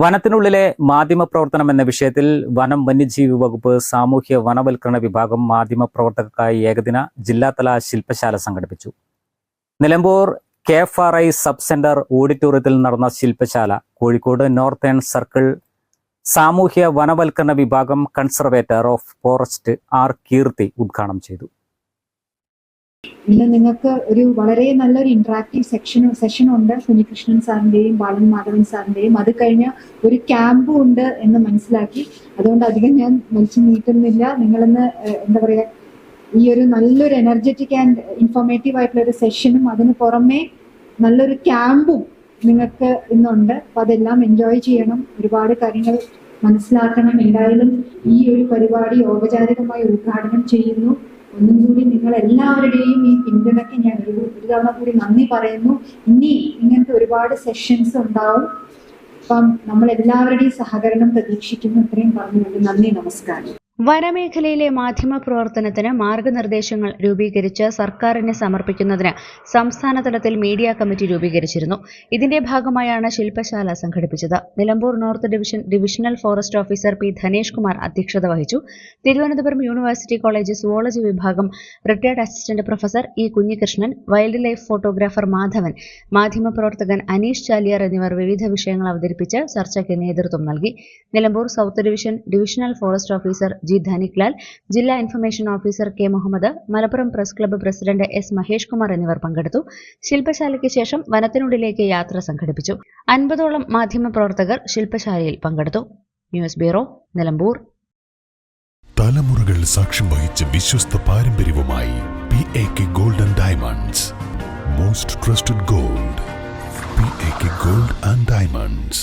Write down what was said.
വനത്തിനുള്ളിലെ മാധ്യമ പ്രവർത്തനം എന്ന വിഷയത്തിൽ വനം വന്യജീവി വകുപ്പ് സാമൂഹ്യ വനവൽക്കരണ വിഭാഗം മാധ്യമ പ്രവർത്തകർക്കായി ഏകദിന ജില്ലാതല ശില്പശാല സംഘടിപ്പിച്ചു. Nilambur K F R I sub centre ഓഡിറ്റോറിയത്തിൽ നടന്ന ശില്പശാല കോഴിക്കോട് നോർത്തേൺ സർക്കിൾ സാമൂഹ്യ വനവൽക്കരണ വിഭാഗം conservator of forest R Keerthi ഉദ്ഘാടനം ചെയ്തു. ഇന്ന് നിങ്ങൾക്ക് ഒരു വളരെ നല്ലൊരു ഇന്ററാക്റ്റീവ് സെക്ഷൻ സെഷൻ ഉണ്ട്. സുനികൃഷ്ണൻ സാറിന്റെയും ബാലൻ മാധവൻ സാറിന്റെയും. അത് കഴിഞ്ഞ് ഒരു ക്യാമ്പും ഉണ്ട് എന്ന് മനസ്സിലാക്കി. അതുകൊണ്ട് അധികം ഞാൻ വലിച്ചു നീട്ടുന്നില്ല. നിങ്ങളിന്ന് എന്താ പറയാ ഈ ഒരു നല്ലൊരു എനർജറ്റിക് ആൻഡ് ഇൻഫോർമേറ്റീവ് ആയിട്ടുള്ള ഒരു സെഷനും അതിന് പുറമെ നല്ലൊരു ക്യാമ്പും നിങ്ങൾക്ക് ഇന്നുണ്ട്. അപ്പൊ അതെല്ലാം എൻജോയ് ചെയ്യണം. ഒരുപാട് കാര്യങ്ങൾ മനസ്സിലാക്കണം. എന്തായാലും ഈ ഒരു പരിപാടി ഔപചാരികമായി ഉദ്ഘാടനം ചെയ്യുന്നു. ഒന്നും കൂടി നിങ്ങൾ എല്ലാവരുടെയും ഈ പിന്തുണയ്ക്ക് ഞാൻ ഒരു ഒരു തവണ കൂടി നന്ദി പറയുന്നു. ഇനി ഇങ്ങനത്തെ ഒരുപാട് സെഷൻസ് ഉണ്ടാവും. അപ്പം നമ്മൾ എല്ലാവരുടെയും സഹകരണം പ്രതീക്ഷിക്കുന്നു. ഇത്രയും പറഞ്ഞുകൊണ്ട് നന്ദി നമസ്കാരം. വനമേഖലയിലെ മാധ്യമ പ്രവർത്തനത്തിന് മാർഗനിർദ്ദേശങ്ങൾ രൂപീകരിച്ച് സർക്കാരിന് സമർപ്പിക്കുന്നതിന് സംസ്ഥാന തലത്തിൽ മീഡിയ കമ്മിറ്റി രൂപീകരിച്ചിരുന്നു. ഇതിന്റെ ഭാഗമായാണ് ശില്പശാല സംഘടിപ്പിച്ചത്. Nilambur north division divisional forest officer P Dhanesh Kumar അധ്യക്ഷത വഹിച്ചു. തിരുവനന്തപുരം യൂണിവേഴ്സിറ്റി കോളേജ് സുവോളജി വിഭാഗം retired assistant professor E Kunhikrishnan wildlife photographer Madhavan മാധ്യമപ്രവർത്തകൻ അനീഷ് ചാലിയർ എന്നിവർ വിവിധ വിഷയങ്ങൾ അവതരിപ്പിച്ച് ചർച്ചയ്ക്ക് നേതൃത്വം നൽകി. Nilambur south division divisional forest officer G Dhaniklal ജില്ലാ information officer K Muhammad Malappuram press club president S Mahesh Kumar എന്നിവർ പങ്കെടുത്തു. ശില്പശാലയ്ക്ക് ശേഷം വനത്തിനുള്ളിലേക്ക് യാത്ര സംഘടിപ്പിച്ചു. അൻപതോളം മാധ്യമപ്രവർത്തകർ ശില്പശാലയിൽ പങ്കെടുത്തു. News bureau Nilambur. തലമുറകൾ സാക്ഷ്യം വഹിച്ച വിശ്വസ്ത പാരമ്പര്യവുമായി P A K golden diamonds most trusted gold P A K gold and diamonds